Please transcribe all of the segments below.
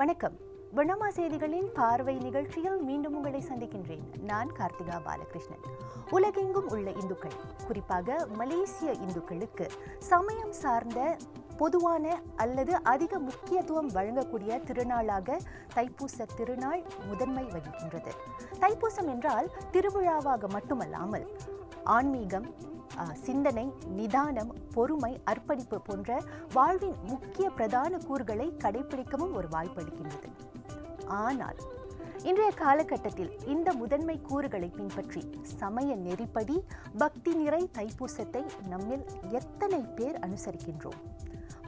வணக்கம். வண்ணமா செய்திகளின் பார்வை நிகழ்ச்சியில் மீண்டும் உங்களை சந்திக்கின்றேன். நான் கார்த்திகா பாலகிருஷ்ணன். உலகெங்கும் உள்ள இந்துக்கள் குறிப்பாக மலேசிய இந்துக்களுக்கு சமயம் சார்ந்த பொதுவான அல்லது அதிக முக்கியத்துவம் வழங்கக்கூடிய திருநாளாக தைப்பூச திருநாள் முதன்மை வகிக்கின்றது. தைப்பூசம் என்றால் திருவிழாவாக மட்டுமல்லாமல் ஆன்மீகம் சிந்தனை நிதானம் பொறுமை அர்ப்பணிப்பு போன்ற வாழ்வின் முக்கிய பிரதான கூறுகளை கடைபிடிக்கவும் ஒரு வாய்ப்பளிக்கின்றது ஆனால் இன்றைய காலகட்டத்தில் இந்த முதன்மை கூறுகளை பின்பற்றி சமய நெறிப்படி பக்தி நிறை தைப்பூசத்தை நம்மில் எத்தனை பேர் அனுசரிக்கின்றோம்?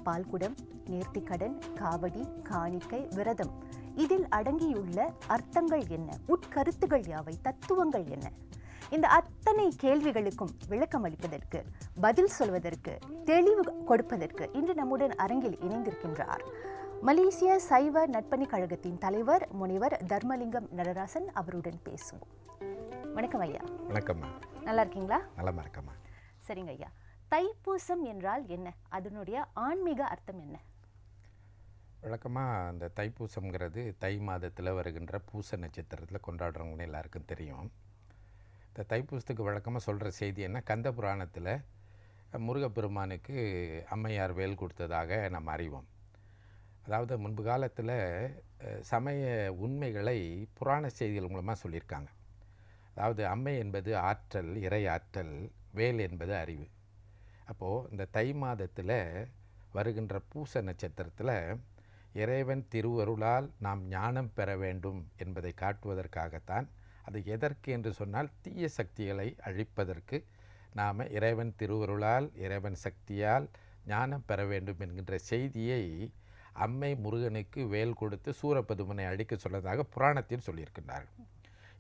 பால்குடம் நேர்த்திக்கடன் காவடி காணிக்கை விரதம் இதில் அடங்கியுள்ள அர்த்தங்கள் என்ன? உட்கருத்துகள் யாவை? தத்துவங்கள் என்ன? இந்த அத்தனை கேள்விகளுக்கும் விளக்கம் அளிப்பதற்கு பதில் சொல்வதற்கு தெளிவு கொடுப்பதற்கு இன்று நம்முடன் அரங்கில் இணைந்திருக்கின்றார். மலேசிய சைவ நட்பணி கழகத்தின் தலைவர் முனைவர் தர்மலிங்கம் நடராசன் அவருடன் பேசுவோம். வணக்கம் ஐயா. வணக்கம்மா. நல்லா இருக்கீங்களா? நலமா இருக்கம்மா. சரிங்க ஐயா. தைப்பூசம் என்றால் என்ன? அதனுடைய ஆன்மீக அர்த்தம் என்ன? வழக்கமாக அந்த தைப்பூசம்ங்கிறது தை மாதத்தில் வருகின்ற பூச நட்சத்திரத்தில் கொண்டாடுறவங்க எல்லாருக்கும் தெரியும். இந்த தைப்பூசத்துக்கு வழக்கமாக சொல்கிற செய்தி என்ன? கந்த புராணத்தில் முருகப்பெருமானுக்கு அம்மையார் வேல் கொடுத்ததாக நம்ம அறிவோம். அதாவது முன்பு காலத்தில் சமய உண்மைகளை புராண செய்திகள் மூலமாக சொல்லியிருக்காங்க. அதாவது அம்மை என்பது ஆற்றல் இறை ஆற்றல் வேல் என்பது அறிவு. அப்போது இந்த தை மாதத்தில் வருகின்ற பூச நட்சத்திரத்தில் இறைவன் திருவருளால் நாம் ஞானம் பெற வேண்டும் என்பதை காட்டுவதற்காகத்தான் அது எதற்கு என்று சொன்னால் தீய சக்திகளை அழிப்பதற்கு நாம் இறைவன் திருவருளால் இறைவன் சக்தியால் ஞானம் பெற வேண்டும் என்கின்ற செய்தியை அம்மை முருகனுக்கு வேல் கொடுத்து சூரபதுமனை அழிக்க சொன்னதாக புராணத்தில் சொல்லியிருக்கின்றார்கள்.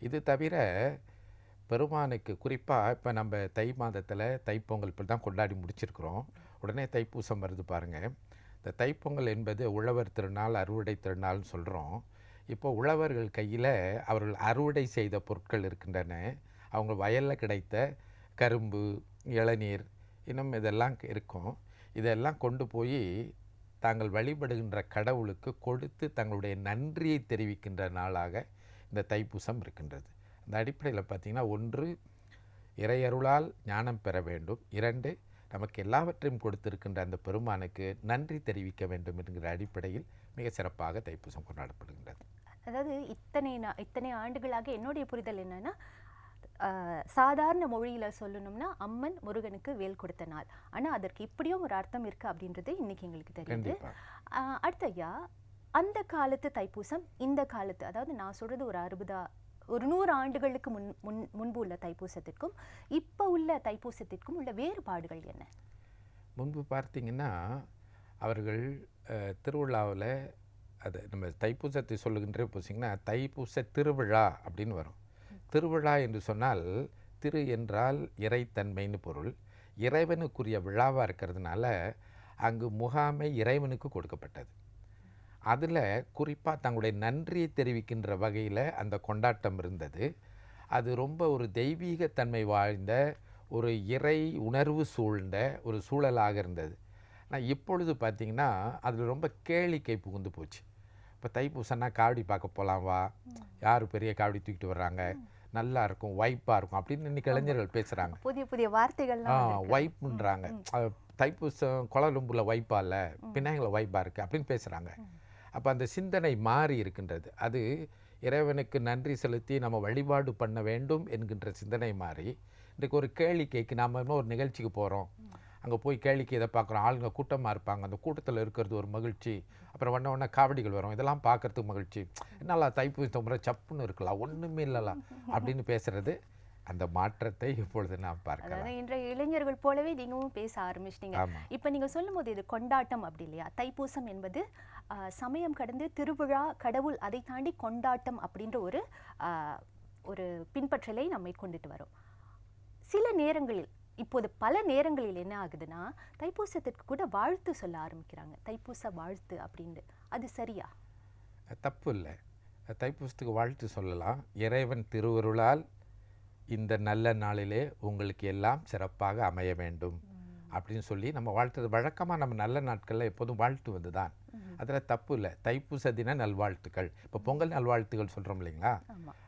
இது தவிர பெருமானுக்கு குறிப்பாக இப்போ நம்ம தை மாதத்தில் தைப்பொங்கல் இப்போ தான் கொண்டாடி முடிச்சிருக்கிறோம். உடனே தைப்பூசம் வருது பாருங்கள் இந்த தைப்பொங்கல் என்பது உழவர் திருநாள் அறுவடை திருநாள்னு சொல்கிறோம் இப்போ உழவர்கள் கையில் அவர்கள் அறுவடை செய்த பொருட்கள் இருக்கின்றன. அவங்க வயலில் கிடைத்த கரும்பு இளநீர் இன்னும் இதெல்லாம் இருக்கும். இதெல்லாம் கொண்டு போய் தாங்கள் வழிபடுகின்ற கடவுளுக்கு கொடுத்து தங்களுடைய நன்றியை தெரிவிக்கின்ற நாளாக இந்த தைப்பூசம் இருக்கின்றது. அந்த அடிப்படையில் பார்த்திங்கன்னா ஒன்று இறையருளால் ஞானம் பெற வேண்டும். இரண்டு நமக்கு எல்லாவற்றையும் கொடுத்திருக்கின்ற அந்த பெருமானுக்கு நன்றி தெரிவிக்க வேண்டும் என்கிற அடிப்படையில் மிக சிறப்பாக தைப்பூசம் கொண்டாடப்படுகின்றது. அதாவது இத்தனை நா- இத்தனை ஆண்டுகளாக என்னுடைய புரிதல் என்னன்னா சாதாரண மொழியில சொல்லணும்னா அம்மன் முருகனுக்கு வேல் கொடுத்த நாள். ஆனா அதற்கு இப்படியும் ஒரு அர்த்தம் இருக்கு அப்படின்றது இன்னைக்கு எங்களுக்கு தெரியுது. அடுத்து ஐயா அந்த காலத்து தைப்பூசம் இந்த காலத்து அதாவது நான் சொல்றது ஒரு அறுபதா ஒரு நூறு ஆண்டுகளுக்கு முன் முன் முன்பு உள்ள தைப்பூசத்திற்கும் இப்போ உள்ள தைப்பூசத்திற்கும் உள்ள வேறுபாடுகள் என்ன? முன்பு பார்த்தீங்கன்னா அவர்கள் திருவிழாவில் அது நம்ம தைப்பூசத்தை சொல்லுகின்ற பூசிங்கன்னா தைப்பூச திருவிழா அப்படின்னு வரும். திருவிழா என்று சொன்னால் திரு என்றால் இறைத்தன்மைன்னு பொருள். இறைவனுக்குரிய விழாவாக இருக்கிறதுனால அங்கு முகாமை இறைவனுக்கு கொடுக்கப்பட்டது. அதில் குறிப்பாக தங்களுடைய நன்றியை தெரிவிக்கின்ற வகையில் அந்த கொண்டாட்டம் இருந்தது. அது ரொம்ப ஒரு தெய்வீகத்தன்மை வாழ்ந்த ஒரு இறை உணர்வு சூழ்ந்த ஒரு சூழலாக இருந்தது. ஆனால் இப்பொழுது பார்த்திங்கன்னா அதில் ரொம்ப கேளிக்கை புகுந்து போச்சு. இப்போ தைப்பூசன்னா காவடி பார்க்க போகலாம் வா. யார் பெரிய காவடி தூக்கிட்டு வர்றாங்க? நல்லா இருக்கும் வைப்பாக இருக்கும் அப்படின்னு இன்னைக்கு இளைஞர்கள் பேசுகிறாங்க புதிய புதிய வார்த்தைகள்லாம் ஆ. வைப்புன்றாங்க. தைப்பூசம் கோலாலம்பூரில் வைப்பா இல்லை பின்னாங்கில் வைப்பா இருக்குது அப்படின்னு பேசுகிறாங்க அப்போ அந்த சிந்தனை மாறி இருக்கின்றது. அது இறைவனுக்கு நன்றி செலுத்தி நம்ம வழிபாடு பண்ண வேண்டும் என்கின்ற சிந்தனை மாறி இன்றைக்கு ஒரு கேளிக்கைக்கு நாம் ஒரு நிகழ்ச்சிக்கு போகிறோம் அங்கே போய் கேளிக்கை இதை பார்க்குறோம் ஆளுங்க கூட்டமாக இருப்பாங்க. அந்த கூட்டத்தில் இருக்கிறது ஒரு மகிழ்ச்சி. அப்புறம் வண்ண வண்ண காவடிகள் வரும். இதெல்லாம் பார்க்கறதுக்கு மகிழ்ச்சி. என்னலா தைப்பூசம் முறை சப்புன்னு இருக்கலாம் ஒன்றுமே இல்லலா அப்படின்னு பேசுறது. அந்த மாற்றத்தை இப்பொழுது நாம் பார்க்கலாம். இன்றைய இளைஞர்கள் போலவே நீங்களும் பேச ஆரம்பிச்சிட்டீங்க. இப்போ நீங்க சொல்லும்போது இது கொண்டாட்டம் அப்படி இல்லையா? தைப்பூசம் என்பது சமயம் கடந்து திருவிழா கடவுள் அதை தாண்டி கொண்டாட்டம் அப்படின்ற ஒரு ஒரு பின்பற்றலை நம்மை கொண்டுட்டு வரோம். சில நேரங்களில் இப்போது பல நேரங்களில் என்ன ஆகுதுன்னா தைப்பூசத்திற்கு கூட வாழ்த்து சொல்ல ஆரம்பிக்கிறாங்க. தைப்பூச வாழ்த்து அப்படின்னு அது சரியா? தப்பு இல்லை. தைப்பூசத்துக்கு வாழ்த்து சொல்லலாம். இறைவன் திருவருளால் இந்த நல்ல நாளிலே உங்களுக்கு எல்லாம் சிறப்பாக அமைய வேண்டும் அப்படின்னு சொல்லி நம்ம வாழ்த்துறது வழக்கமாக நம்ம நல்ல நாட்களில் எப்போதும் வாழ்த்துவது தான் அதில் தப்பு இல்லை. தைப்பூச தின நல்வாழ்த்துக்கள். இப்போ பொங்கல் நல்வாழ்த்துக்கள் சொல்கிறோம் இல்லைங்களா?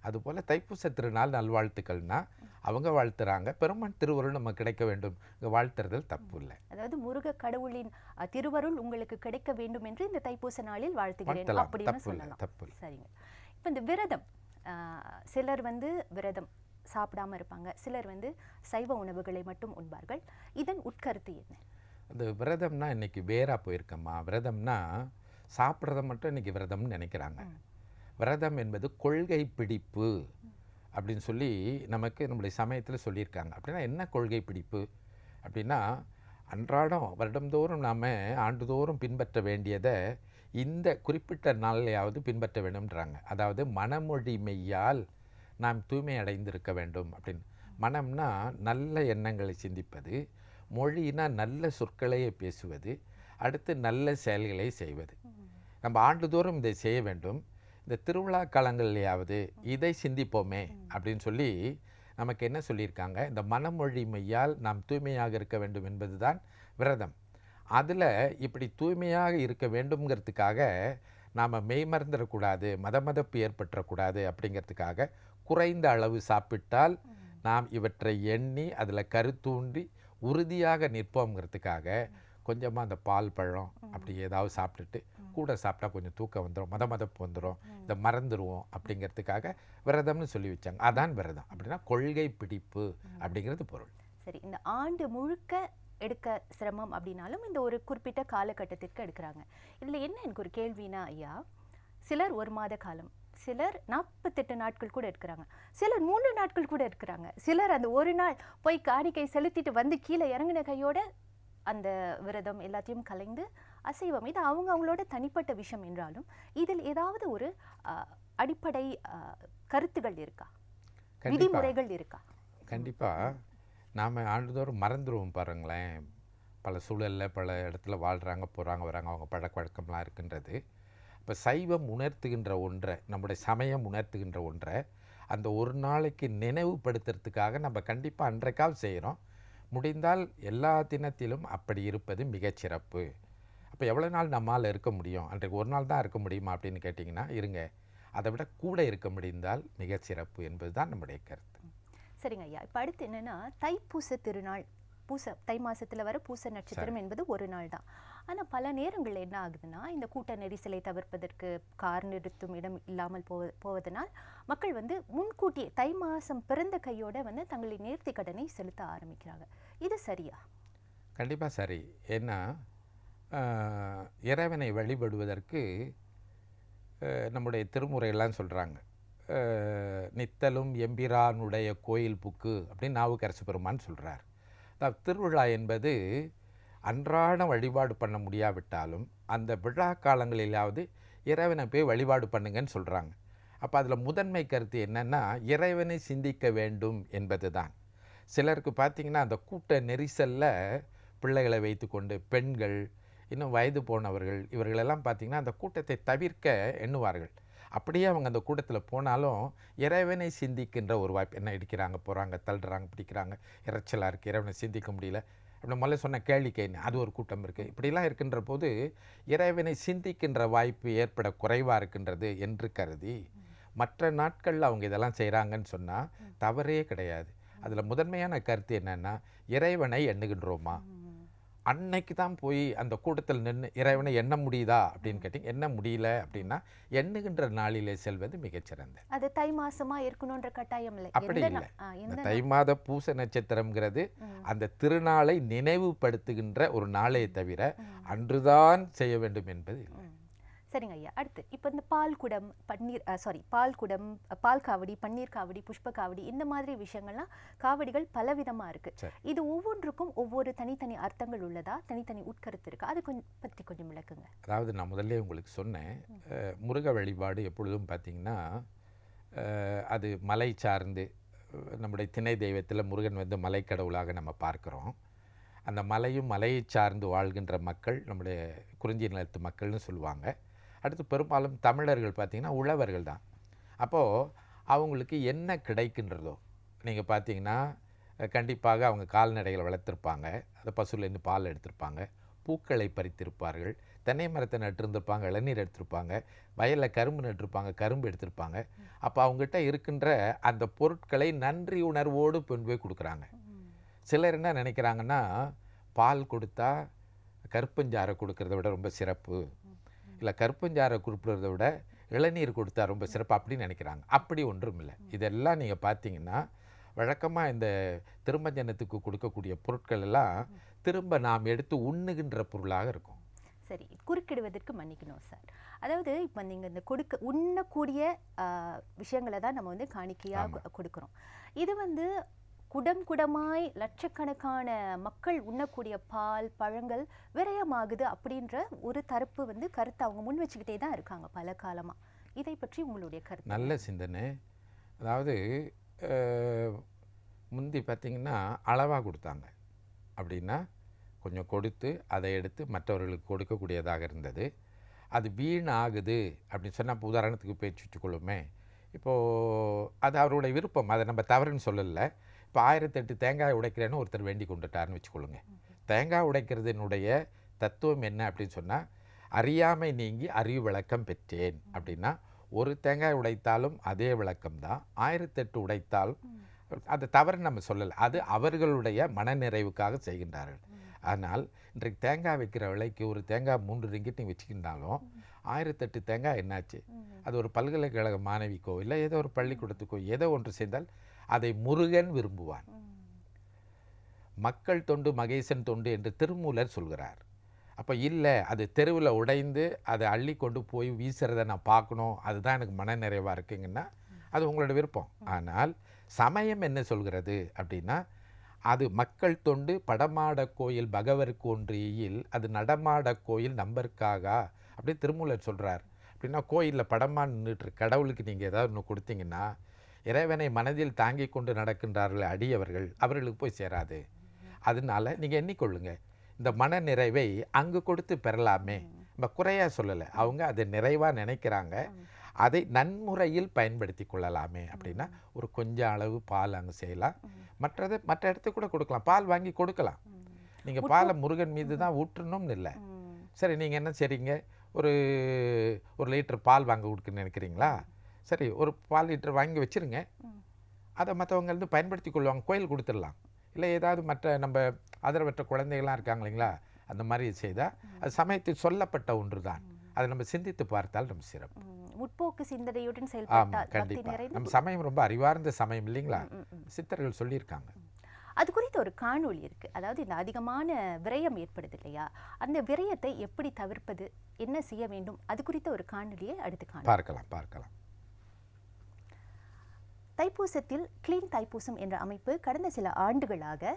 அதுபோல் தைப்பூச திருநாள் நல்வாழ்த்துக்கள்னா அவங்க வாழ்த்துறாங்க. பெருமான் திருவருள் நமக்கு கிடைக்க வேண்டும். இங்கே வாழ்த்துறதில் தப்பு இல்லை. அதாவது முருக கடவுளின் திருவருள் உங்களுக்கு கிடைக்க வேண்டும் என்று இந்த தைப்பூச நாளில் வாழ்த்துகிறேன் அப்படின்னு சொல்லலாம். தப்பு சரிங்க. இப்போ இந்த விரதம் சிலர் வந்து விரதம் சாப்பிடாம இருப்பாங்க. சிலர் வந்து சைவ உணவுகளை மட்டும் உண்பார்கள். இதன் உட்கருத்து என்ன? அந்த விரதம்னா இன்னைக்கு வேறா போயிருக்கம்மா. விரதம்னா சாப்பிட்றத மட்டும் இன்னைக்கு விரதம்னு நினைக்கிறாங்க. விரதம் என்பது கொள்கை பிடிப்பு. அப்படின்னு சொல்லி நமக்கு நம்முடைய சமயத்தில் சொல்லியிருக்காங்க. அப்படின்னா என்ன கொள்கை பிடிப்பு? அப்படின்னா அன்றாடம் வருடந்தோறும் நாம் ஆண்டுதோறும் பின்பற்ற வேண்டியதை இந்த குறிப்பிட்ட நாளையாவது பின்பற்ற வேண்டும்ன்றாங்க. அதாவது மனமொழி மெய்யால் நாம் தூய்மை அடைந்திருக்க வேண்டும் அப்படின்னு. மனம்னா நல்ல எண்ணங்களை சிந்திப்பது மொழினா நல்ல சொற்களையே பேசுவது அடுத்து நல்ல செயல்களை செய்வது. நம்ம ஆண்டுதோறும் இதை செய்ய வேண்டும். இந்த திருவிழா காலங்கள்லையாவது இதை சிந்திப்போமே அப்படின்னு சொல்லி நமக்கு என்ன சொல்லியிருக்காங்க? இந்த மனமொழி மெய்யால் நாம் தூய்மையாக இருக்க வேண்டும் என்பதுதான் விரதம். அதில் இப்படி தூய்மையாக இருக்க வேண்டும்ங்கிறதுக்காக நாம் மெய்மறந்துடக்கூடாது மதமதப்பு ஏற்பட்டுறக்கூடாது அப்படிங்கிறதுக்காக குறைந்த அளவு சாப்பிட்டால் நாம் இவற்றை எண்ணி அதில் கருத்தூண்டி உறுதியாக நிற்போங்கிறதுக்காக கொஞ்சமாக அந்த பால் பழம் அப்படி ஏதாவது சாப்பிட்டுட்டு கூட சாப்பிட்டா கொஞ்சம் தூக்கம் வந்துடும் மத மதப்பு வந்துடும் இதை மறந்துடுவோம் அப்படிங்கிறதுக்காக விரதம்னு சொல்லி வச்சாங்க. அதான் விரதம். அப்படின்னா கொள்கை பிடிப்பு அப்படிங்கிறது பொருள். சரி இந்த ஆண்டு முழுக்க எடுக்க சிரமம் அப்படின்னாலும் இந்த ஒரு குறிப்பிட்ட காலகட்டத்திற்கு எடுக்கிறாங்க. இதுல என்ன எனக்கு ஒரு கேள்வினா ஐயா சிலர் ஒரு மாத காலம் சிலர் நாற்பத்தெட்டு நாட்கள் கூட இருக்கிறாங்க சிலர் மூன்று நாட்கள் கூட இருக்கிறாங்க சிலர் அந்த ஒரு நாள் போய் காணிக்கை செலுத்திட்டு வந்து கீழே இறங்கின கையோட அந்த விரதம் எல்லாத்தையும் கலைந்து அசைவம். இது அவங்க அவங்களோட தனிப்பட்ட விஷயம் என்றாலும் இதில் ஏதாவது ஒரு அடிப்படை கருத்துகள் இருக்கா? விதிமுறைகள் இருக்கா? கண்டிப்பாக நாம் ஆண்டுதோறும் மறந்துடுவோம் பாருங்களேன். பல சூழலில் பல இடத்துல வாழ்கிறாங்க போகிறாங்க வராங்க அவங்க பழக்க வழக்கம்லாம் இருக்கின்றது. இப்போ சைவம் உணர்த்துகின்ற ஒன்றை நம்முடைய சமயம் உணர்த்துகின்ற ஒன்றை அந்த ஒரு நாளைக்கு நினைவுபடுத்துறதுக்காக நம்ம கண்டிப்பாக அன்றைக்காவது செய்கிறோம் முடிந்தால் எல்லா தினத்திலும் அப்படி இருப்பது மிகச்சிறப்பு. அப்போ எவ்வளோ நாள் நம்மால் இருக்க முடியும்? அன்றைக்கு ஒரு நாள் தான் இருக்க முடியுமா அப்படின்னு கேட்டிங்கன்னா இருங்க. அதை விட கூட இருக்க முடிந்தால் மிகச்சிறப்பு என்பது தான் நம்முடைய கருத்து. சரிங்க ஐயா. இப்போ அடுத்து என்னன்னா தைப்பூச திருநாள் பூச தை மாசத்துல வர பூச நட்சத்திரம் என்பது ஒரு நாள் தான். ஆனால் பல நேரங்கள் என்ன ஆகுதுன்னா இந்த கூட்ட நெரிசலை தவிர்ப்பதற்கு கார் நிறுத்தும் இடம் இல்லாமல் போவ போவதனால் மக்கள் வந்து முன்கூட்டியே தை மாதம் பிறந்த கையோடு வந்து தங்களின் நேர்த்தி கடனை செலுத்த ஆரம்பிக்கிறாங்க. இது சரியா? கண்டிப்பாக சரி. ஏன்னா இறைவனை வழிபடுவதற்கு நம்முடைய திருமுறையெல்லாம் சொல்கிறாங்க நித்தலும் எம்பிரானுடைய கோயில் புக்கு அப்படின்னு நாவுக்கரசு பெருமான்னு சொல்கிறார் திருவிழா என்பது அன்றாட வழிபாடு பண்ண முடியாவிட்டாலும் அந்த விழா காலங்களிலாவது இறைவனை போய் வழிபாடு பண்ணுங்கன்னு சொல்கிறாங்க அப்போ அதில் முதன்மை கருத்து என்னென்னா இறைவனை சிந்திக்க வேண்டும் என்பது தான் சிலருக்கு பார்த்திங்கன்னா அந்த கூட்ட நெரிசலில் பிள்ளைகளை வைத்துக்கொண்டு பெண்கள் இன்னும் வயது போனவர்கள் இவர்களெல்லாம் பார்த்திங்கன்னா அந்த கூட்டத்தை தவிர்க்க எண்ணுவார்கள். அப்படியே அவங்க அந்த கூட்டத்தில் போனாலும் இறைவனை சிந்திக்கின்ற ஒரு வாய்ப்பு என்ன இடிக்கிறாங்க போகிறாங்க தள்ளுறாங்க பிடிக்கிறாங்க இறைச்சலாக இருக்குது இறைவனை சிந்திக்க முடியல அப்படி முதல்ல சொன்ன கேளிக்கை அது ஒரு கூட்டம் இருக்குது இப்படிலாம் இருக்கின்ற போது இறைவனை சிந்திக்கின்ற வாய்ப்பு ஏற்பட குறைவாக இருக்கின்றது என்று கருதி மற்ற நாட்களில் அவங்க இதெல்லாம் செய்கிறாங்கன்னு சொன்னால் தவறே கிடையாது. அதில் முதன்மையான கருத்து என்னன்னா இறைவனை எண்ணுகின்றோமா? அன்னைக்கு தான் போய் அந்த கூட்டத்தில் நின்று இறைவனை எண்ண முடியுதா அப்படின்னு கேட்டிங்க எண்ண முடியல அப்படின்னா எண்ணுகின்ற நாளிலே செல்வது மிகச்சிறந்த அது தை மாசமா இருக்கணும்ன்ற கட்டாயம் இல்லை அப்படி இல்லை. இந்த தை மாத பூச நட்சத்திரம்ங்கிறது. அந்த திருநாளை நினைவுபடுத்துகின்ற ஒரு நாளே தவிர அன்றுதான் செய்ய வேண்டும் என்பது இல்லை. சரிங்க ஐயா. அடுத்து இப்போ இந்த பால் குடம் பன்னீர் சாரி பால் குடம் பால் காவடி பன்னீர் காவடி புஷ்ப காவடி இந்த மாதிரி விஷயங்கள்லாம் காவடிகள் பலவிதமா இருக்கு. சரி. இது ஒவ்வொன்றுக்கும் ஒவ்வொரு தனித்தனி அர்த்தங்கள் உள்ளதா? தனித்தனி உட்கருத்து இருக்கா? அது கொஞ்சம் பத்தி கொஞ்சம் விளக்குங்க. அதாவது நான் முதல்ல உங்களுக்கு சொன்னேன் முருக வழிபாடு எப்பொழுதும் பார்த்திங்கன்னா அது மலை சார்ந்து நம்முடைய திணை தெய்வத்தில் முருகன் வந்து மலைக்கடவுளாக நம்ம பார்க்குறோம். அந்த மலையும் மலையை சார்ந்து வாழ்கின்ற மக்கள் நம்முடைய குறிஞ்சி நிலத்து மக்கள்னு சொல்லுவாங்க. அடுத்து பெரும்பாலும் தமிழர்கள் பார்த்திங்கன்னா உழவர்கள் தான். அப்போது அவங்களுக்கு என்ன கிடைக்கின்றதோ நீங்கள் பார்த்தீங்கன்னா கண்டிப்பாக அவங்க கால்நடைகளை வளர்த்துருப்பாங்க அந்த பசுலேருந்து பால் எடுத்திருப்பாங்க பூக்களை பறித்திருப்பார்கள் தென்னை மரத்தை நட்டிருந்திருப்பாங்க இளநீர் எடுத்திருப்பாங்க வயலில் கரும்பு நட்டிருப்பாங்க கரும்பு எடுத்திருப்பாங்க. அப்போ அவங்ககிட்ட இருக்கின்ற அந்த பொருட்களை நன்றி உணர்வோடு கொண்டு போய் கொடுக்குறாங்க. சிலர் என்ன நினைக்கிறாங்கன்னா பால் கொடுத்தா கருப்பஞ்சாரை கொடுக்கறத விட ரொம்ப சிறப்பு இல்லை கருப்பஞ்சாறை கொடுக்கறத விட இளநீர் கொடுத்தா ரொம்ப சிறப்பு அப்படின்னு நினைக்கிறாங்க. அப்படி ஒன்றும் இல்லை. இதெல்லாம் நீங்கள் பார்த்தீங்கன்னா வழக்கமாக இந்த திருமஞ்சனத்துக்கு கொடுக்கக்கூடிய பொருட்கள் எல்லாம் திரும்ப நாம் எடுத்து உண்ணுகின்ற பொருளாக இருக்கும். சரி குறுக்கிடுவதற்கு மன்னிக்கணும் சார். அதாவது இப்போ நீங்கள் இந்த கொடுக்க உண்ணக்கூடிய விஷயங்களை தான் நம்ம வந்து காணிக்கையாக கொடுக்குறோம். இது வந்து குடம் குடமாய் லட்சக்கணக்கான மக்கள் உண்ணக்கூடிய பால் பழங்கள் விரயமாகுது அப்படின்ற ஒரு தரப்பு வந்து கருத்தை அவங்க முன் வச்சுக்கிட்டே தான் இருக்காங்க பல காலமாக இதை பற்றி உங்களுடைய கருத்து நல்ல சிந்தனை. அதாவது முந்தி பார்த்திங்கன்னா அளவாக கொடுத்தாங்க. அப்படின்னா கொஞ்சம் கொடுத்து அதை எடுத்து மற்றவர்களுக்கு கொடுக்கக்கூடியதாக இருந்தது. அது வீண் ஆகுது அப்படின்னு சொன்னால் இப்போ உதாரணத்துக்கு பேச்சு வச்சுக்கொள்ளுமே. இப்போது அது அவருடைய விருப்பம். அதை நம்ம தவறுன்னு சொல்லலை. இப்போ ஆயிரத்தெட்டு தேங்காய் உடைக்கிறேன்னு ஒருத்தர் வேண்டி கொண்டுட்டாருன்னு வச்சுக்கொள்ளுங்க. தேங்காய் உடைக்கிறதுனுடைய தத்துவம் என்ன அப்படின்னு சொன்னால் அறியாமை நீங்கி அறிவு விளக்கம் பெற்றேன். அப்படின்னா ஒரு தேங்காய் உடைத்தாலும் அதே விளக்கம் தான். ஆயிரத்தெட்டு உடைத்தாலும் அது தவறு நம்ம சொல்லலை. அது அவர்களுடைய மனநிறைவுக்காக செய்கின்றார்கள். ஆனால் இன்றைக்கு தேங்காய் வைக்கிற விலைக்கு ஒரு தேங்காய் மூன்று ரிங்கிட் நீங்கள் வச்சுக்கிட்டாலும் ஆயிரத்தெட்டு தேங்காய் என்னாச்சு? அது ஒரு பல்கலைக்கழக மாணவிக்கோ இல்லை ஏதோ ஒரு பள்ளிக்கூடத்துக்கோ ஏதோ ஒன்று செய்தால் அதை முருகன் விரும்புவான். மக்கள் தொண்டு மகேசன் தொண்டு என்று திருமூலர் சொல்கிறார். அப்போ இல்லை அது தெருவில் உடைந்து அதை அள்ளி கொண்டு போய் வீசுறதை நான் பார்க்கணும். அதுதான் எனக்கு மனநிறைவாக இருக்குங்கன்னா அது உங்களோட விருப்பம். ஆனால் சமயம் என்ன சொல்கிறது அப்படின்னா அது மக்கள் தொண்டு படமாட கோயில் பகவருக்கு ஒன்றியில் அது நடமாட கோயில் நம்பருக்காகா அப்படி திருமூலர் சொல்கிறார் அப்படின்னா கோயிலில் படமாக நின்றுட்டு கடவுளுக்கு நீங்கள் ஏதாவது ஒன்று கொடுத்தீங்கன்னா இறைவனை மனதில் தாங்கி கொண்டு நடக்கின்றார்கள் அடியவர்கள் அவர்களுக்கு போய் சேராது. அதனால நீங்கள் எண்ணிக்கொள்ளுங்க. இந்த மன நிறைவை அங்கு கொடுத்து பெறலாமே. நம்ம குறையா சொல்லலை. அவங்க அதை நிறைவாக நினைக்கிறாங்க. அதை நன்முறையில் பயன்படுத்தி கொள்ளலாமே அப்படின்னா ஒரு கொஞ்சம் அளவு பால் அங்கே செய்யலாம். மற்றதை மற்ற இடத்துக்கு கூட கொடுக்கலாம். பால் வாங்கி கொடுக்கலாம். நீங்கள் பாலை முருகன் மீது தான் ஊற்றணும்னு இல்லை. சரி நீங்கள் என்ன செய்றீங்க? ஒரு ஒரு லிட்டர் பால் வாங்க கொடுக்குன்னு நினைக்கிறீங்களா? சரி ஒரு பால் லிட்டர் வாங்கி வச்சிருங்க. அதை மற்றவங்க வந்து பயன்படுத்தி கொள்வாங்க கோயில் கொடுத்துடலாம். இல்லை ஏதாவது மற்ற நம்ம ஆதரவற்ற குழந்தைகள்லாம் இருக்காங்க இல்லைங்களா? அந்த மாதிரி செய்தால் அது சமயத்தில் சொல்லப்பட்ட ஒன்று தான் அதை நம்ம சிந்தித்து பார்த்தால் நம்ம சிறப்பு. முற்போக்கு சிந்தனையுடன் செயல்பட்டால் கண்டிப்பாக நம்ம சமயம் ரொம்ப அறிவார்ந்த சமயம் இல்லைங்களா. சித்தர்கள் சொல்லியிருக்காங்க. அது குறித்த ஒரு காணொளி இருக்கு. அதாவது இந்த அதிகமான விரயம் ஏற்படுது இல்லையா? அந்த விரயத்தை எப்படி தவிர்ப்பது? என்ன செய்ய வேண்டும்? அது குறித்த ஒரு காணொளியை அடுத்து பார்க்கலாம் பார்க்கலாம். தைப்பூசத்தில் கிளீன் தைப்பூசம் என்ற அமைப்பு கடந்த சில ஆண்டுகளாக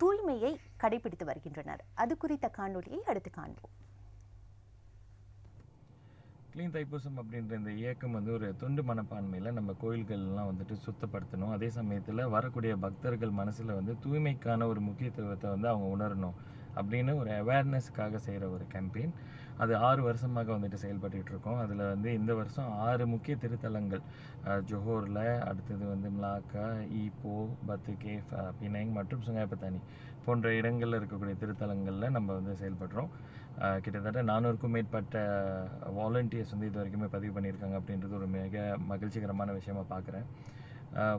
தூய்மையை கடைபிடித்து வருகின்றனர். அது குறித்த காணொலியை அடுத்து காண்போம். கிளீன் தைப்பூசம் அப்படின்ற இந்த இயக்கம் வந்து ஒரு தொண்டு மனப்பான்மையில் நம்ம கோயில்கள்லாம் வந்துட்டு சுத்தப்படுத்தணும். அதே சமயத்தில் வரக்கூடிய பக்தர்கள் மனசில் வந்து தூய்மைக்கான ஒரு முக்கியத்துவத்தை வந்து அவங்க உணரணும் அப்படின்னு ஒரு அவேர்னஸ்க்காக செய்கிற ஒரு கேம்பெயின் அது ஆறு வருஷமாக வந்துட்டு செயல்பட்டுட்டு இருக்கோம் அதில் வந்து இந்த வருஷம் ஆறு முக்கிய திருத்தலங்கள். ஜொஹோரில் அடுத்தது வந்து மிளாக்கா ஈப்போ பத்துகே ஃப- மற்றும் சுங்காய்பத்தானி போன்ற இடங்களில் இருக்கக்கூடிய திருத்தலங்களில் நம்ம வந்து செயல்படுறோம். கிட்டத்தட்ட நானூறுக்கும் மேற்பட்ட வாலண்டியர்ஸ் வந்து இது வரைக்குமே பதிவு பண்ணியிருக்காங்க அப்படின்றது ஒரு மிக மகிழ்ச்சிகரமான விஷயமா பார்க்குறேன்.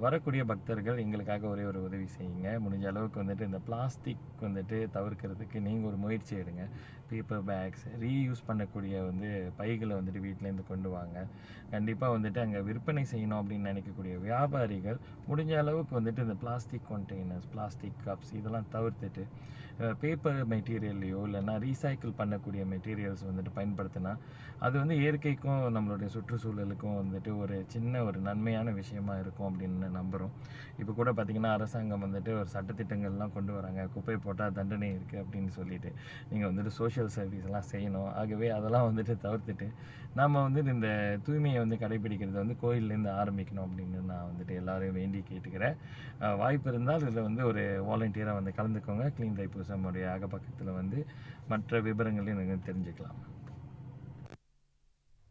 வரக்கூடிய பக்தர்கள் எங்களுக்காக ஒரே ஒரு உதவி செய்யுங்க. முடிஞ்ச அளவுக்கு வந்துட்டு இந்த பிளாஸ்டிக் வந்துட்டு தவிர்க்கிறதுக்கு நீங்கள் ஒரு முயற்சி எடுங்க. பேப்பர் பேக்ஸ் ரீயூஸ் பண்ணக்கூடிய வந்து பைகளை வந்துட்டு வீட்டிலேருந்து கொண்டு வாங்க. கண்டிப்பாக வந்துட்டு அங்கே விற்பனை செய்யணும் அப்படின்னு நினைக்கக்கூடிய வியாபாரிகள் முடிஞ்ச அளவுக்கு வந்துட்டு இந்த பிளாஸ்டிக் கண்டெய்னர்ஸ் பிளாஸ்டிக் கப்ஸ் இதெல்லாம் தவிர்த்துட்டு பேப்பர் மெட்டீரியல்லையோ இல்லைன்னா ரீசைக்கிள் பண்ணக்கூடிய மெட்டீரியல்ஸ் வந்துட்டு பயன்படுத்தினா அது வந்து இயற்கைக்கும் நம்மளுடைய சுற்றுச்சூழலுக்கும் வந்துட்டு ஒரு சின்ன ஒரு நன்மையான விஷயமா இருக்கும் அப்படின்னு நம்புகிறோம் இப்போ கூட பார்த்திங்கன்னா அரசாங்கம் வந்துட்டு ஒரு சட்டத்திட்டங்கள்லாம் கொண்டு வராங்க. குப்பை போட்டால் தண்டனை இருக்குது அப்படின்னு சொல்லிட்டு. நீங்கள் வந்துட்டு சோஷியல் சர்வீஸ்லாம் செய்யணும். ஆகவே அதெல்லாம் வந்துட்டு தவிர்த்துட்டு நாம் வந்துட்டு இந்த தூய்மையை வந்து கடைபிடிக்கிறது வந்து கோயில்லேருந்து ஆரம்பிக்கணும் அப்படின்னு நான் வந்துட்டு எல்லாரையும் வேண்டி கேட்டுக்கிறேன். வாய்ப்பு இருந்தால் இதில் வந்து ஒரு வாலண்டியராக வந்து கலந்துக்கோங்க. க்ளீன் தைப்பூசம் உடைய அகப்பக்கத்தில் வந்து மற்ற விவரங்களையும் நீங்கள் தெரிஞ்சுக்கலாம்.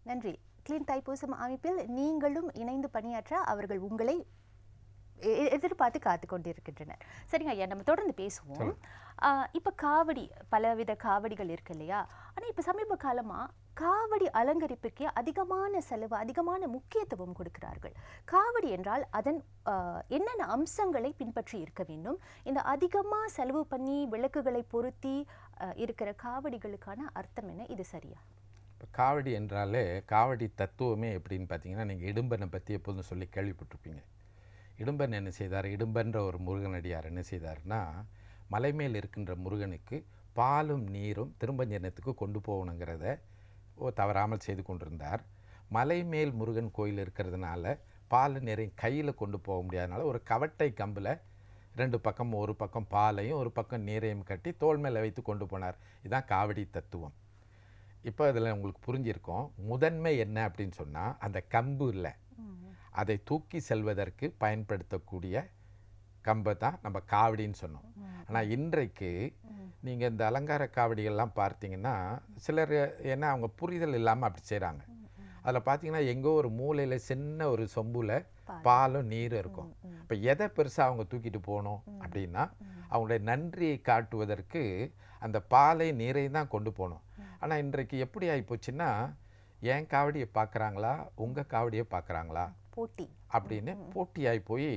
நன்றி. கிளீன் தைப்பூசம் அமைப்பில் நீங்களும் இணைந்து பணியாற்ற அவர்கள் உங்களை எதிர்பார்த்து காத்து கொண்டிருக்கின்றனர். சரிங்க ஐயா நம்ம தொடர்ந்து பேசுவோம். இப்ப காவடி பலவித காவடிகள் இருக்கு இல்லையா? ஆனா இப்ப சமீப காலமா காவடி அலங்கரிப்புக்கே அதிகமான செலவு அதிகமான முக்கியத்துவம் கொடுக்கிறார்கள். காவடி என்றால் அதன் என்னென்ன அம்சங்களை பின்பற்றி இருக்க வேண்டும்? இந்த அதிகமா செலவு பண்ணி விளக்குகளை பொருத்தி இருக்கிற காவடிகளுக்கான அர்த்தம் என்ன? இது சரியா? காவடி என்றாலே காவடி தத்துவமே எப்படின்னு பார்த்தீங்கன்னா நீங்கள் இடும்பனை பற்றி எப்போதும் சொல்லி கேள்விப்பட்டிருப்பீங்க. இடும்பன் என்ன செய்தார்? இடும்பன்ற ஒரு முருகனடியார் என்ன செய்தார்னா மலை மேல் இருக்கின்ற முருகனுக்கு பாலும் நீரும் திரும்பஞ்சனத்துக்கு கொண்டு போகணுங்கிறத ஓ தவறாமல் செய்து கொண்டிருந்தார். மலை மேல் முருகன் கோயில் இருக்கிறதுனால பால் நிறைய கையில் கொண்டு போக முடியாதனால ஒரு கவட்டை கம்பில் ரெண்டு பக்கம் ஒரு பக்கம் பாலையும் ஒரு பக்கம் நீரையும் கட்டி தோள் மேலே வைத்து கொண்டு போனார். இதுதான் காவடி தத்துவம். இப்போ அதில் உங்களுக்கு புரிஞ்சிருக்கும். முதன்மை என்ன அப்படின்னு சொன்னால் அந்த கம்பு இல்லை. அதை தூக்கி செல்வதற்கு பயன்படுத்தக்கூடிய கம்பை தான் நம்ம காவடின்னு சொன்னோம். ஆனால் இன்றைக்கு நீங்கள் இந்த அலங்கார காவடிகள்லாம் பார்த்தீங்கன்னா சிலர் ஏன்னா அவங்க புரிதல் இல்லாமல் அப்படி செய்கிறாங்க அதில் பார்த்தீங்கன்னா எங்கோ ஒரு மூலையில் சின்ன ஒரு சொம்புல பாலும் நீரும் இருக்கும். இப்போ எதை பெருசாக அவங்க தூக்கிட்டு போகணும் அப்படின்னா அவங்களுடைய நன்றியை காட்டுவதற்கு அந்த பாலை நீரையும் தான் கொண்டு போகணும். ஆனால் இன்றைக்கு எப்படி ஆகிப்போச்சுன்னா என் காவடியை பார்க்குறாங்களா உங்கள் காவடியை பார்க்குறாங்களா போட்டி. அப்படின்னு போட்டியாகி போய்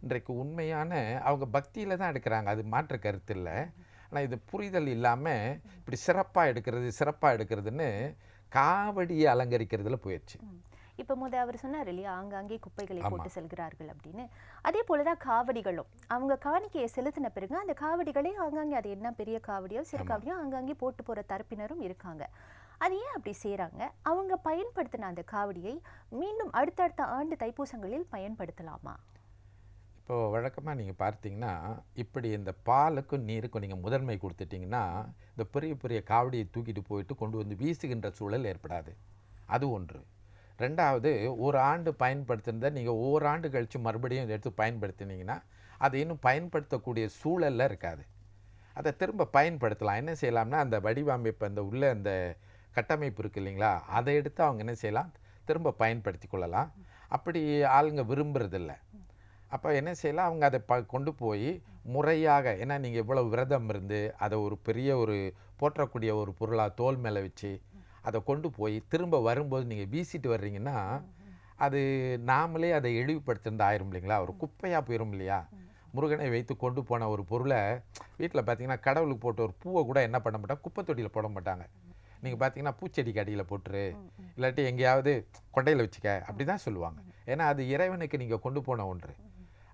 இன்றைக்கு உண்மையான அவங்க பக்தியில் தான் எடுக்கிறாங்க. அது மாற்று கருத்து இல்லை. ஆனால் இது புரிதல் இல்லாமல் இப்படி சிறப்பாக எடுக்கிறது சிறப்பாக எடுக்கிறதுன்னு காவடியை அலங்கரிக்கிறதுல போயிடுச்சு இப்போ முத அவர் சொன்னார் இல்லையா ஆங்காங்கே குப்பைகளை போட்டு செல்கிறார்கள் அப்படின்னு. அதே போலதான் காவடிகளும். அவங்க காணிக்கையை செலுத்தின பிறகு அந்த காவடிகளே ஆங்காங்கே அது என்ன பெரிய காவடியோ சிறு காவடியோ ஆங்காங்கே போட்டு போற தரப்பினரும் இருக்காங்க. அது ஏன் அப்படி செய்றாங்க? அவங்க பயன்படுத்தின அந்த காவடியை மீண்டும் அடுத்தடுத்த ஆண்டு தைப்பூசங்களில் பயன்படுத்தலாமா? இப்போது வழக்கமாக நீங்கள் பார்த்தீங்கன்னா இப்படி இந்த பாலுக்கும் நீருக்கும் நீங்கள் முதன்மை கொடுத்துட்டிங்கன்னா இந்த பெரிய பெரிய காவடியை தூக்கிட்டு போயிட்டு கொண்டு வந்து வீசுகின்ற சூழல் ஏற்படாது. அது ஒன்று. ரெண்டாவது ஒரு ஆண்டு பயன்படுத்தினதை நீங்கள் ஓராண்டு கழித்து மறுபடியும் எடுத்து பயன்படுத்தினீங்கன்னா அதை இன்னும் பயன்படுத்தக்கூடிய சூழலில் இருக்காது. அதை திரும்ப பயன்படுத்தலாம். என்ன செய்யலாம்னா அந்த வடிவமைப்பு அந்த உள்ள அந்த கட்டமைப்பு இருக்குது இல்லைங்களா அதை எடுத்து அவங்க என்ன செய்யலாம் திரும்ப பயன்படுத்தி கொள்ளலாம். அப்படி ஆளுங்க விரும்புறதில்ல. அப்போ என்ன செய்யலாம் அவங்க அதை ப கொண்டு போய் முறையாக ஏன்னா நீங்கள் இவ்வளோ விரதம் இருந்து அதை ஒரு பெரிய ஒரு போற்றக்கூடிய ஒரு பொருளாக தோல் மேலே வச்சு அதை கொண்டு போய் திரும்ப வரும்போது நீங்கள் வீசிட்டு வர்றீங்கன்னா அது நாமளே அதை இழிவுபடுத்திருந்து ஆயிரும் இல்லைங்களா? ஒரு குப்பையாக போயிடும் இல்லையா? முருகனை வைத்து கொண்டு போன ஒரு பொருளை வீட்டில் பார்த்தீங்கன்னா கடவுளுக்கு போட்ட ஒரு பூவை கூட என்ன பண்ண மாட்டாங்க? குப்பை தொட்டியில் போட மாட்டாங்க. நீங்கள் பார்த்தீங்கன்னா பூச்செடிக்கு அடியில் போட்டுரு. இல்லாட்டி எங்கேயாவது கொண்டையில் வச்சுக்க அப்படி தான் சொல்லுவாங்க. ஏன்னா அது இறைவனுக்கு நீங்கள் கொண்டு போன ஒன்று.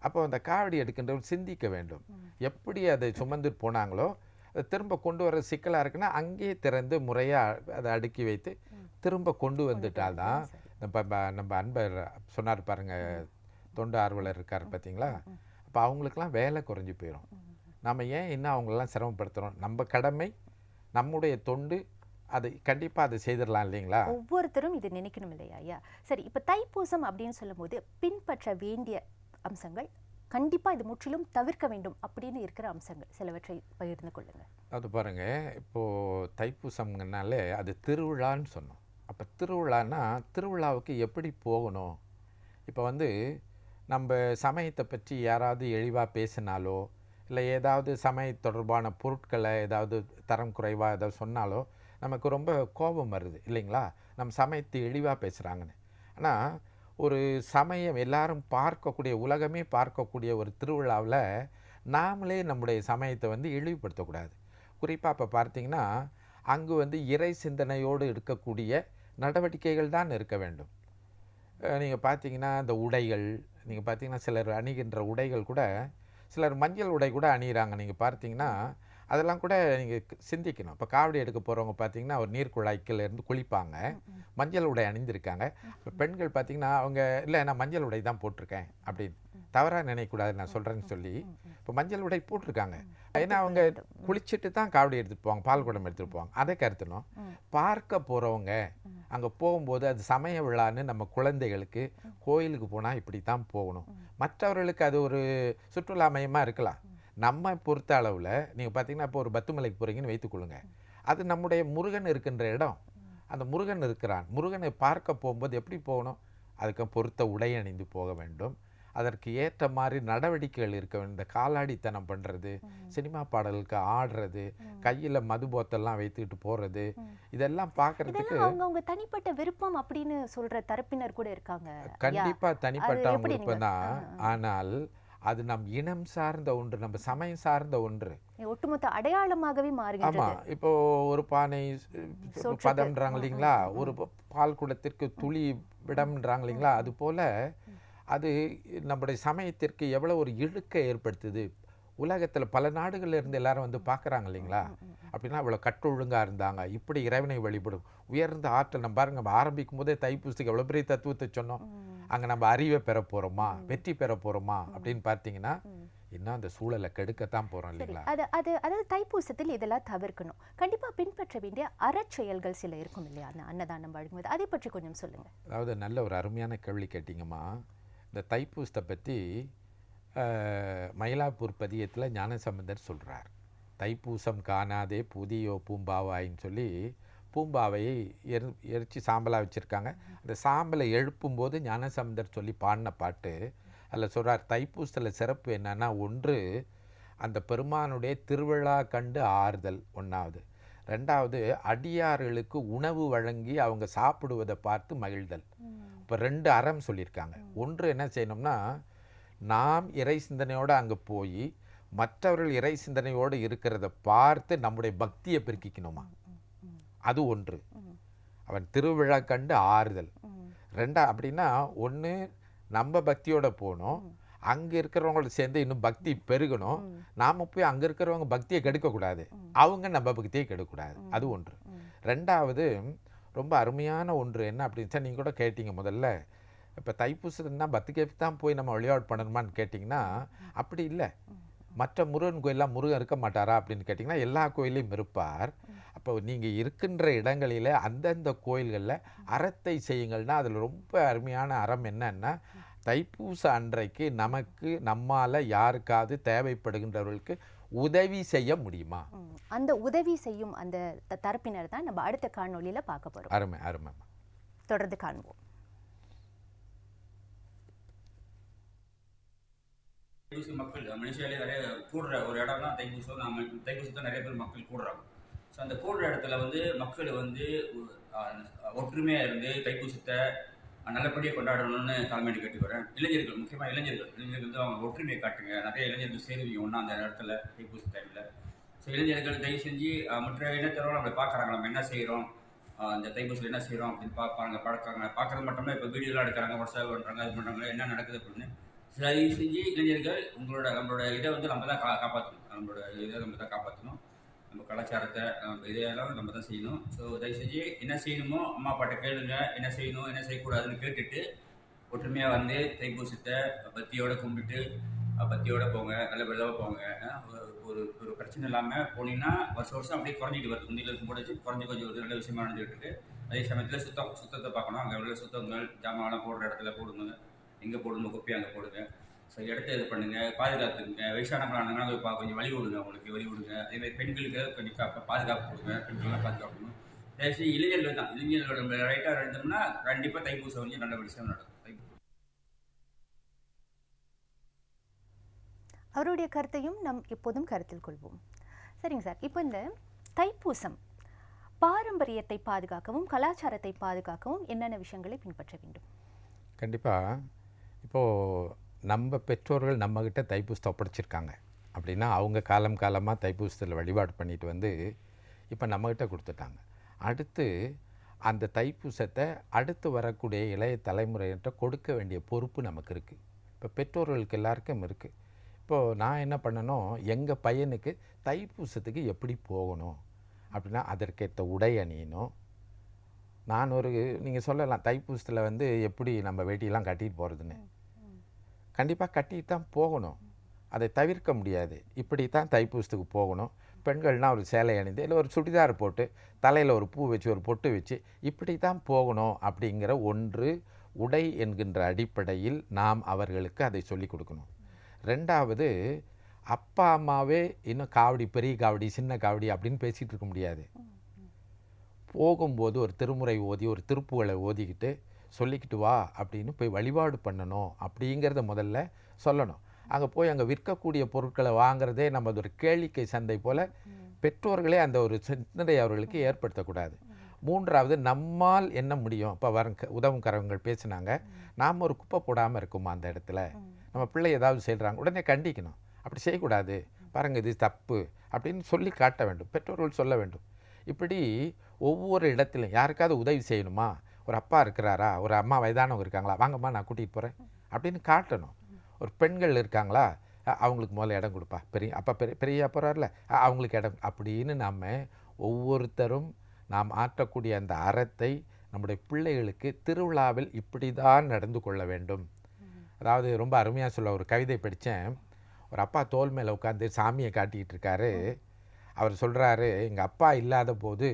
அப்போ அந்த காவடி எடுக்கின்றவர் சிந்திக்க வேண்டும். எப்படி அதை சுமந்து போனாங்களோ அதை திரும்ப கொண்டு வர சிக்கலாக இருக்குன்னா அங்கேயே திறந்து முறையாக அதை அடுக்கி வைத்து திரும்ப கொண்டு வந்துட்டால்தான் நம்ம ப- நம்ம அன்பர் சொன்னார் பாருங்க தொண்டு ஆர்வலர் இருக்கார் பார்த்தீங்களா? அப்போ அவங்களுக்கெல்லாம் வேலை குறைஞ்சி போயிடும் நம்ம ஏன் இன்னும் அவங்களெல்லாம் சிரமப்படுத்துகிறோம் நம்ம கடமை நம்முடைய தொண்டு அதை கண்டிப்பாக அதை செய்திடலாம் இல்லைங்களா? ஒவ்வொருத்தரும் இது நினைக்கணும் இல்லையா ஐயா? சரி இப்போ தைப்பூசம் அப்படின்னு சொல்லும்போது பின்பற்ற வேண்டிய அம்சங்கள் கண்டிப்பாக இது முற்றிலும் தவிர்க்க வேண்டும் அப்படின்னு இருக்கிற அம்சங்கள். சிலவற்றை பகிர்ந்து கொள்ளுங்கள் அது பாருங்கள் இப்போது தைப்பூசம்னாலே அது திருவிழான்னு சொன்னோம். அப்போ திருவிழான்னா திருவிழாவுக்கு எப்படி போகணும்? இப்போ வந்து நம்ம சமயத்தை பற்றி யாராவது எளிவாக பேசினாலோ இல்லை ஏதாவது சமய தொடர்பான பொருட்களை ஏதாவது தரம் குறைவாக ஏதாவது சொன்னாலோ நமக்கு ரொம்ப கோபம் வருது இல்லைங்களா? நம்ம சமயத்தை எளிவாக பேசுகிறாங்கன்னு ஆனால் ஒரு சமயம் எல்லாரும் பார்க்கக்கூடிய உலகமே பார்க்கக்கூடிய ஒரு திருவிழாவில் நாமளே நம்முடைய சமயத்தை வந்து இழிவுபடுத்தக்கூடாது. குறிப்பாக இப்போ பார்த்தீங்கன்னா அங்கு வந்து இறை சிந்தனையோடு இருக்கக்கூடிய நடவடிக்கைகள் தான் இருக்க வேண்டும். நீங்கள் பார்த்தீங்கன்னா இந்த உடைகள் நீங்கள் பார்த்தீங்கன்னா சிலர் அணிகின்ற உடைகள் கூட சிலர் மஞ்சள் உடை கூட அணிகிறாங்க நீங்கள் பார்த்தீங்கன்னா அதெல்லாம் கூட நீங்கள் சிந்திக்கணும். இப்போ காவடி எடுக்க போகிறவங்க பார்த்தீங்கன்னா ஒரு நீர் குழாய்க்குள்ள இருந்து குளிப்பாங்க. மஞ்சள் உடை அணிந்திருக்காங்க. இப்போ பெண்கள் பார்த்தீங்கன்னா அவங்க இல்லை நான் மஞ்சள் உடை தான் போட்டிருக்கேன் அப்படின்னு. தவறாக நினைக்கக்கூடாது நான் சொல்கிறேன்னு சொல்லி இப்போ மஞ்சள் உடை போட்டிருக்காங்க. ஏன்னா அவங்க குளிச்சுட்டு தான் காவடி எடுத்துட்டு போவாங்க பால் குடம் எடுத்துட்டு போவாங்க. அதை கருத்தணும். பார்க்க போகிறவங்க அங்கே போகும்போது அது சமய விழான்னு நம்ம குழந்தைகளுக்கு கோயிலுக்கு போனால் இப்படி தான் போகணும் மற்றவர்களுக்கு அது ஒரு சுற்றுலா மையமாக இருக்கலாம். நம்ம பொறுத்த அளவில் நீங்கள் பார்த்தீங்கன்னா இப்போ ஒரு பத்துமலைக்கு போகிறீங்கன்னு வைத்துக்கொள்ளுங்க. அது நம்முடைய முருகன் இருக்கின்ற இடம். அந்த முருகன் இருக்கிறான். முருகனை பார்க்க போகும்போது எப்படி போகணும்? அதுக்கு பொறுத்த உடை அணிந்து போக வேண்டும். அதற்கு ஏற்ற மாதிரி நடவடிக்கைகள் இருக்க வேண்டும். இந்த காலாடித்தனம் பண்ணுறது சினிமா பாடலுக்கு ஆடுறது கையில் மது போத்தெல்லாம் வைத்துக்கிட்டு போகிறது இதெல்லாம் பார்க்கறதுக்கு அவங்கவங்க தனிப்பட்ட விருப்பம் அப்படின்னு சொல்ற தரப்பினர் கூட இருக்காங்க. கண்டிப்பா தனிப்பட்ட விருப்பம் தான். ஆனால் அது நம் இனம் சார்ந்த ஒன்று நம்ம சமயம் சார்ந்த ஒன்று. ஒட்டுமொத்த அடையாளமாகவே ஆமா மாறுகின்றது இப்போ ஒரு பானை பதம்ன்றாங்க இல்லைங்களா? ஒரு பால் குடத்திற்கு துளி விடம்ன்றாங்க இல்லைங்களா? அது போல அது நம்முடைய சமயத்திற்கு எவ்வளவு ஒரு இழுக்கை ஏற்படுத்துது. உலகத்துல பல நாடுகள்ல இருந்து எல்லாரும் வந்து பார்க்கறாங்க இல்லைங்களா? அப்படின்னா இவ்வளோ கட்டொழுங்கா இருந்தாங்க. இப்படி இறைவனை வழிபடும். உயர்ந்த ஆற்றல் நம்ம பாருங்க நம்ம ஆரம்பிக்கும் போதே தைப்பூசத்துக்கு எவ்வளோ பெரிய தத்துவத்தை சொன்னோம். அங்க நம்ம அறிவை பெற போறோமா? வெற்றி பெற போறோமா? அப்படின்னு பார்த்தீங்கன்னா இன்னும் அந்த சூழலை கெடுக்கத்தான் போறோம் சரி. இல்லைங்களா? அது அது அதாவது தைப்பூசத்தில் இதெல்லாம் தவிர்க்கணும். கண்டிப்பா பின்பற்ற வேண்டிய அறச்செயல்கள் சில இருக்கும் இல்லையா? அந்த அன்னதானம் வழங்குவது அதை பற்றி கொஞ்சம் சொல்லுங்க. அதாவது நல்ல ஒரு அருமையான கேள்வி கேட்டிங்கம்மா. இந்த தைப்பூசத்தை பற்றி மயிலாப்பூர் பதியத்தில் ஞானசம்பந்தர் சொல்கிறார் தைப்பூசம் காணாதே புதியோ பூம்பாவாயின்னு சொல்லி பூம்பாவையை எரி எரித்து சாம்பலாக வச்சுருக்காங்க. அந்த சாம்பலை எழுப்பும்போது ஞானசம்பந்தர் சொல்லி பாடின பாட்டு. அதில் சொல்கிறார் தைப்பூசத்தில் சிறப்பு என்னன்னா ஒன்று அந்த பெருமானுடைய திருவிழா கண்டு ஆறுதல் ஒன்றாவது ரெண்டாவது அடியார்களுக்கு உணவு வழங்கி அவங்க சாப்பிடுவதை பார்த்து மகிழ்தல். இப்போ ரெண்டு அறம் சொல்லியிருக்காங்க. ஒன்று என்ன செய்யணும்னா நாம் இறை சிந்தனையோடு அங்கே போய் மற்றவர்கள் இறை சிந்தனையோடு இருக்கிறத பார்த்து நம்முடைய பக்தியை பெருக்கிக்கணுமா? அது ஒன்று. அவன் திருவிழா கண்டு ஆறுதல். ரெண்டா அப்படின்னா ஒன்று நம்ம பக்தியோட போகணும் அங்கே இருக்கிறவங்களோட சேர்ந்து இன்னும் பக்தி பெருகணும். நாம போய் அங்கே இருக்கிறவங்க பக்தியை கெடுக்கக்கூடாது. அவங்க நம்ம பக்தியை கெடுக்கக்கூடாது. அது ஒன்று. ரெண்டாவது ரொம்ப அருமையான ஒன்று என்ன அப்படின்னு சொன்னா, நீங்க கூட கேட்டீங்க முதல்ல. இப்போ தைப்பூசத்துனா பத்துக்கேக்கு தான் போய் நம்ம வழிபாடு பண்ணணுமான்னு கேட்டிங்கன்னா அப்படி இல்லை. மற்ற முருகன் கோயிலாம் முருகன் இருக்க மாட்டாரா அப்படின்னு கேட்டிங்கன்னா எல்லா கோயிலையும் இருப்பார். அப்போ நீங்கள் இருக்கின்ற இடங்களில் அந்தந்த கோயில்களில் அறத்தை செய்யுங்கள்னா அதில் ரொம்ப அருமையான அறம் என்னன்னா தைப்பூச அன்றைக்கு நமக்கு நம்மால் யாருக்காவது தேவைப்படுகின்றவர்களுக்கு உதவி செய்ய முடியுமா. அந்த உதவி செய்யும் அந்த தரப்பினர் தான் நம்ம அடுத்த காணொளியில பார்க்க போறோம். அருமை அருமை. தொடர்ந்து காண்போம். தைப்பூசி மக்கள் மலேசியாலே நிறைய கூடுற ஒரு இடம் தான் தைப்பூசம் நம்ம தைப்பூசத்தை நிறைய பேர் மக்கள் கூடுறாங்க. ஸோ அந்த கூடுற இடத்துல வந்து மக்கள் வந்து ஒற்றுமையாக இருந்து தைப்பூசத்தை நல்லபடியாக கொண்டாடணும்னு தலைமையிட்டு கேட்டு வரேன் இளைஞர்கள் முக்கியமாக இளைஞர்கள் இளைஞர்கள் வந்து அவங்க ஒற்றுமையை காட்டுங்க. நிறைய இளைஞர்கள் சேருவீங்க ஒன்றா அந்த இடத்துல தைப்பூச டைமில் ஸோ இளைஞர்கள் தயவு செஞ்சு மற்ற இனத்தரோடு நம்மளை பார்க்குறாங்க. நம்ம என்ன செய்கிறோம் அந்த தைப்பூசத்தில் என்ன செய்கிறோம் அப்படின்னு பார்ப்பாங்க பழக்காங்க பார்க்குறது மட்டுமே இப்போ வீடியோலாம் எடுக்கிறாங்க வாட்ஸ்அப் பண்ணுறாங்க அது பண்ணுறாங்க என்ன நடக்குது அப்படின்னு. தயவு செஞ்சு இளைஞர்கள் உங்களோட நம்மளோட இதை வந்து நம்ம தான் கா காப்பாற்றணும் நம்மளோட இதை நம்ம தான் காப்பாற்றணும் நம்ம கலாச்சாரத்தை நம்ம இதையெல்லாம் நம்ம தான் செய்யணும். ஸோ தயவு செஞ்சு என்ன செய்யணுமோ அம்மா அப்பாட்ட கேளுங்க. என்ன செய்யணும் என்ன செய்யக்கூடாதுன்னு கேட்டுட்டு ஒற்றுமையாக வந்து தைப்பூசத்தை பத்தியோட கும்பிட்டு பத்தியோட போங்க. நல்ல விதமாக போங்க. ஒரு- ஒரு பிரச்சனை இல்லாமல் போனீங்கன்னா வருஷம் வருஷம் அப்படியே குறைஞ்சிட்டு வருது முந்தியில் இருக்கும் போது குறைஞ்சி கொஞ்சம் ஒரு நல்ல விஷயமா நடந்துகிட்டு இருக்கு. அதே சமயத்தில் சுத்தம் சுத்தத்தை பார்க்கணும். அங்கே உள்ள சுத்தங்கள் ஜாமான்லாம் போடுற இடத்துல போடுங்க. எங்கே போடணும் குப்பையை அங்கே போடுங்க. ஸோ இடத்த இது பண்ணுங்க பாதுகாத்துங்க வயசானவங்களானா பா கொஞ்சம் வழி விடுங்க அவங்களுக்கு வழி விடுங்க அதேமாதிரி பெண்களுக்கு கொஞ்சம் பாதுகாப்பு கொடுங்க. பெண்கள்லாம் பாதுகாக்கணும். தயவுசெய்து இளைஞர்கள் தான். இளைஞர்கள் நம்ம ரைட்டாக இருந்தோம்னா கண்டிப்பாக தைப்பூசம் வந்து நல்ல விஷயம் நடக்கும். அவருடைய கருத்தையும் நாம் எப்போதும் கருத்தில் கொள்வோம். சரிங்க சார். இப்போ இந்த தைப்பூசம் பாரம்பரியத்தை பாதுகாக்கவும் கலாச்சாரத்தை பாதுகாக்கவும் என்னென்ன விஷயங்களை பின்பற்ற வேண்டும்? கண்டிப்பாக இப்போது நம்ம பெற்றோர்கள் நம்மக்கிட்ட தைப்பூசத்தை ஒப்படைச்சிருக்காங்க. அப்படின்னா அவங்க காலம் காலமாக தைப்பூசத்தில் வழிபாடு பண்ணிட்டு வந்து இப்போ நம்மக்கிட்ட கொடுத்துட்டாங்க. அடுத்து அந்த தைப்பூசத்தை அடுத்து வரக்கூடிய இளைய தலைமுறையிட்ட கொடுக்க வேண்டிய பொறுப்பு நமக்கு இருக்குது இப்போ பெற்றோர்களுக்கு எல்லாருக்கும் இருக்குது இப்போது நான் என்ன பண்ணணும் எங்கள் பையனுக்கு தைப்பூசத்துக்கு எப்படி போகணும்? அப்படின்னா அதற்கேற்ற உடை அணியணும். நான் ஒரு நீங்கள் சொல்லலாம் தைப்பூசத்தில் வந்து எப்படி நம்ம வேட்டியெல்லாம் கட்டிட்டு போகிறதுன்னு கண்டிப்பாக கட்டிட்டு தான் போகணும். அதை தவிர்க்க முடியாது. இப்படி தான் தைப்பூசத்துக்கு போகணும். பெண்கள்னால் ஒரு சேலை அணிந்து இல்லை ஒரு சுடிதார் போட்டு தலையில் ஒரு பூ வச்சு ஒரு பொட்டு வச்சு இப்படி தான் போகணும் அப்படிங்கிற ஒன்று உடை என்கின்ற அடிப்படையில் நாம் அவர்களுக்கு அதை சொல்லிக் கொடுக்கணும். ரெண்டாவது அப்பா அம்மாவே இன்னும் காவடி பெரிய காவடி சின்ன காவடி அப்படின்னு பேசிகிட்டு இருக்க முடியாது. போகும்போது ஒரு திருமுறை ஓதி ஒரு திருப்புகளை ஓதிக்கிட்டு சொல்லிக்கிட்டு வா அப்படின்னு போய் வழிபாடு பண்ணணும் அப்படிங்கிறத முதல்ல சொல்லணும். அங்கே போய் அங்கே விற்கக்கூடிய பொருட்களை வாங்குறதே நம்ம ஒரு கேளிக்கை சந்தை போல் பெற்றோர்களே அந்த ஒரு சிந்தனை அவர்களுக்கு ஏற்படுத்தக்கூடாது. மூன்றாவது நம்மால் என்ன முடியும்? இப்போ வர உதவும் கரவங்கள் பேசுனாங்க. நாம் ஒரு குப்பை போடாமல் இருக்குமா அந்த இடத்துல? நம்ம பிள்ளை ஏதாவது செய்கிறாங்க உடனே கண்டிக்கணும். அப்படி செய்யக்கூடாது. பாருங்க இது தப்பு அப்படின்னு சொல்லி காட்ட வேண்டும். பெற்றோர்கள் சொல்ல வேண்டும். இப்படி ஒவ்வொரு இடத்துலையும் யாருக்காவது உதவி செய்யணுமா? ஒரு அப்பா இருக்கிறாரா? ஒரு அம்மா வயதானவங்க இருக்காங்களா? வாங்கம்மா நான் கூட்டிகிட்டு போகிறேன் அப்படின்னு காட்டணும். ஒரு பெண்கள் இருக்காங்களா? அவங்களுக்கு முதல்ல இடம் கொடுப்பா. பெரிய அப்பா பெரிய பெரிய போகிறார்ல அவங்களுக்கு இடம் அப்படின்னு நாம் ஒவ்வொருத்தரும் நாம் ஆற்றக்கூடிய அந்த அறத்தை நம்முடைய பிள்ளைகளுக்கு திருவிழாவில் இப்படி தான் நடந்து கொள்ள வேண்டும். அதாவது ரொம்ப அருமையாக சொல்ல ஒரு கவிதை படித்தேன். ஒரு அப்பா தோல் மேலே உட்காந்து சாமியை காட்டிக்கிட்டு இருக்காரு. அவர் சொல்கிறாரு எங்கள் அப்பா இல்லாத போது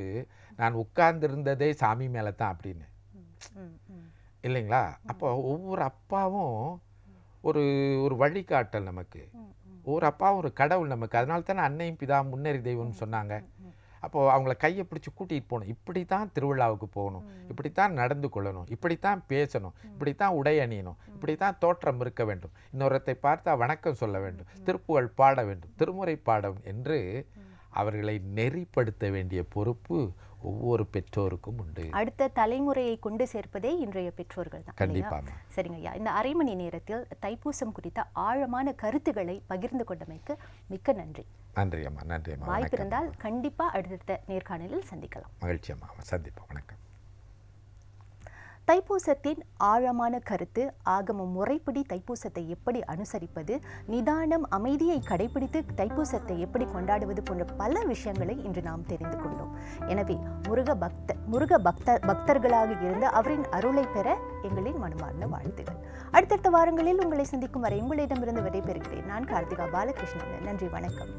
நான் உட்கார்ந்துருந்ததே சாமி மேலே தான் அப்படின்னு. இல்லைங்களா? அப்போ ஒவ்வொரு அப்பாவும் ஒரு ஒரு வழிகாட்டல் நமக்கு. ஒவ்வொரு அப்பாவும் ஒரு கடவுள் நமக்கு. அதனால தானே அன்னையும் பிதா முன்னேறி தெய்வம்னு சொன்னாங்க. அப்போது அவங்கள கையை பிடிச்சி கூட்டிகிட்டு போகணும். இப்படி தான் திருவிழாவுக்கு போகணும். இப்படி தான் நடந்து கொள்ளணும். இப்படி தான் பேசணும். இப்படி தான் உடை அணியணும். இப்படி தான் தோற்றம் இருக்க வேண்டும். இன்னொருத்தை பார்த்தா வணக்கம் சொல்ல வேண்டும். திருப்புகழ் பாட வேண்டும். திருமுறை பாடம் என்று அவர்களை நெறிப்படுத்த வேண்டிய பொறுப்பு ஒவ்வொரு பெற்றோருக்கும் உண்டு. அடுத்த தலைமுறையை கொண்டு சேர்ப்பதே இன்றைய பெற்றோர்கள் தான்? கண்டிப்பாக சரிங்க ஐயா. இந்த அரை மணி நேரத்தில் தைப்பூசம் குறித்த ஆழமான கருத்துக்களை பகிர்ந்து கொண்டமைக்கு மிக்க நன்றி. நன்றி அம்மா நன்றி அம்மா வாய்ப்பு இருந்தால் கண்டிப்பா அடுத்தடுத்த நேர்காணலில் சந்திக்கலாம். மகிழ்ச்சி அம்மா சந்திப்போம். வணக்கம். தைப்பூசத்தின் ஆழமான கருத்து ஆகம முறைப்படி தைப்பூசத்தை எப்படி அனுசரிப்பது நிதானம் அமைதியை கடைபிடித்து தைப்பூசத்தை எப்படி கொண்டாடுவது போன்ற பல விஷயங்களை இன்று நாம் தெரிந்து கொண்டோம். எனவே முருக பக்த முருக பக்த பக்தர்களாக இருந்து அவரின் அருளை பெற எங்களின் மனமார்ந்த வாழ்த்துகள் அடுத்தடுத்த வாரங்களில் உங்களை சந்திக்கும் வரை உங்களிடமிருந்து விடைபெறுகிறேன். நான் கார்த்திகா பாலகிருஷ்ணன். நன்றி வணக்கம்.